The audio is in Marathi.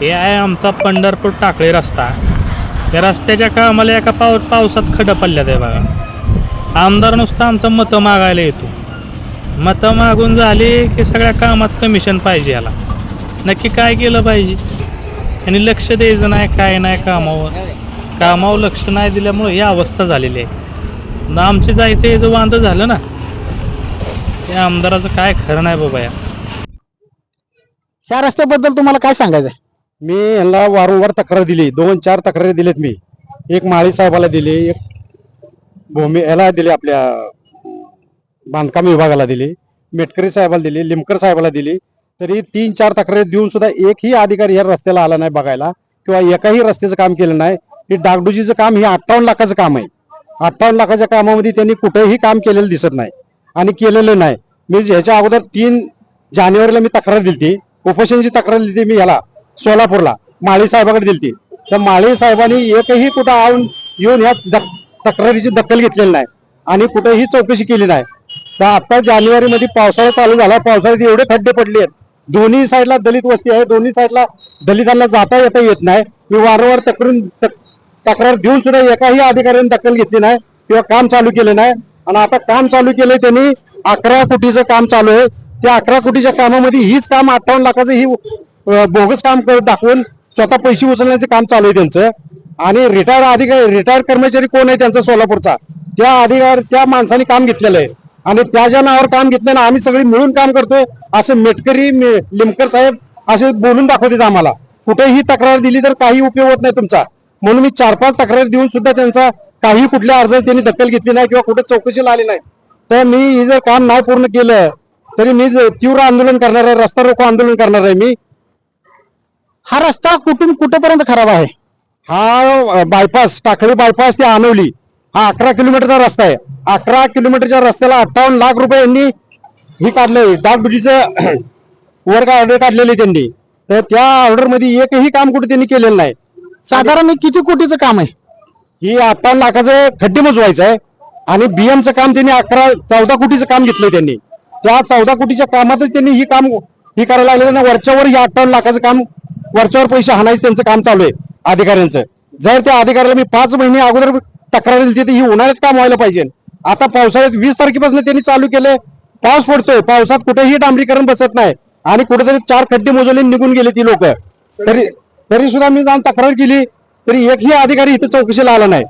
हे आहे आमचा पंढरपूर टाकळी रस्ता. या रस्त्याच्या कामाला एका पाव पावसात खडं पडल्यात आहे बघा. आमदार नुसतं आमचं मतं मागायला येतो. मतं मागून झाली की सगळ्या कामात कमिशन पाहिजे याला. नक्की काय केलं पाहिजे? आणि लक्ष द्यायचं नाही काय नाही कामावर. कामावर लक्ष नाही दिल्यामुळे ही अवस्था झालेली आहे. ना आमचे जायचं याचं वांद झालं ना त्या आमदाराचं काय खरं नाही बाबा या. रस्त्याबद्दल तुम्हाला काय सांगायचं आहे? मी यांना वारंवार तक्रार दिली. दोन चार तक्रारी दिलेत मी. एक माळी साहेबाला दिली एक भूमी याला दिली आपल्या बांधकाम विभागाला दिली मेटकरी साहेबाला दिली लिमकर साहेबाला दिली. तरी तीन चार तक्रारी देऊन सुद्धा एकही अधिकारी या रस्त्याला आला नाही बघायला किंवा एकाही रस्त्याचं काम केलं नाही. हे डागडुजीचं काम हे अठ्ठावन्न लाखाचं काम आहे. अठ्ठावन्न लाखाच्या कामामध्ये त्यांनी कुठेही काम केलेलं दिसत नाही आणि केलेलं नाही. मी ह्याच्या अगोदर तीन जानेवारीला मी तक्रार दिली उपोषणची तक्रार दिली मी ह्याला सोलापूरला. माळी साहेबाकडे दिलती. तर माळी साहेबांनी एकही कुठं आऊन येऊन ह्या तक्रारीची दखल घेतलेली नाही. आणि कुठेही चौकशी केली नाही. तर आता जानेवारीमध्ये पावसाळा चालू झाला. पावसाळ्यात एवढे खड्डे पडले आहेत दोन्ही साईडला दलित वस्ती आहे. दोन्ही साईडला दलितांना जाता येता येत नाही. मी वारंवार तक्रार तक- तक्रार देऊन सुद्धा एकाही अधिकाऱ्याने दखल घेतली नाही किंवा काम चालू केलं नाही. आणि आता काम चालू केलंय त्यांनी अकरा कोटीचं काम चालू आहे. त्या अकरा कोटीच्या कामामध्ये हीच काम अठ्ठावन्न लाखाचं ही बोगस काम करत दाखवून स्वतः पैसे उचलण्याचं काम चालू आहे त्यांचं. आणि रिटायर अधिकारी रिटायर कर्मचारी कोण आहे त्यांचा सोलापूरचा? त्या अधिकार त्या माणसाने काम घेतलेलं आहे. आणि त्या ज्या नावावर काम घेतलं ना आम्ही सगळे मिळून काम करतो. असं मेटकरी लिमकर साहेब असे बोलून दाखवतात आम्हाला. कुठेही तक्रार दिली तर काही उपयोग होत नाही तुमचा. म्हणून मी चार पाच तक्रार देऊन सुद्धा त्यांचा काही कुठल्या अर्ज त्यांनी दखल घेतली नाही किंवा कुठे चौकशीला आली नाही. तर मी हे जर काम नाही पूर्ण केलं तरी मी तीव्र आंदोलन करणार आहे रस्ता रोको आंदोलन करणार आहे मी. हा रस्ता कुठून कुठेपर्यंत खराब आहे? हा बायपास टाकळी बायपास ते आणवली हा अकरा किलोमीटरचा रस्ता आहे. अकरा किलोमीटरच्या रस्त्याला अठ्ठावन्न लाख रुपये यांनी ही काढलंय डागडुजीचं वर ऑर्डर काढलेली त्यांनी. तर त्या ऑर्डरमध्ये एकही काम कुठे त्यांनी केलेलं नाही. साधारण किती कोटीचं काम आहे? ही अठ्ठावन्न लाखाचं खड्डे मोजवायचं आहे. आणि बीएमचं काम त्यांनी अकरा चौदा कोटीचं काम घेतलंय त्यांनी. त्या चौदा कोटीच्या कामातच त्यांनी ही काम ही करायला लागले ना वरच्यावर या अठ्ठावन्न लाखाचं काम वरच्यावर पैसे हाणायचं त्यांचं काम चालू आहे अधिकाऱ्यांचं. जर त्या अधिकाऱ्याला मी पाच महिने अगोदर तक्रार दिली तर ही उन्हाळ्यात काम व्हायला पाहिजे. आता पावसाळ्यात वीस तारखेपासून त्यांनी चालू केलंय पाऊस पडतोय पावसात कुठेही डांबरीकरण बसत नाही. आणि कुठेतरी चार खड्डे मोजवले निघून गेले ती लोक. तरी तरी सुद्धा मी जाऊन तक्रार केली तरी एकही अधिकारी इथं चौकशीला आला नाही.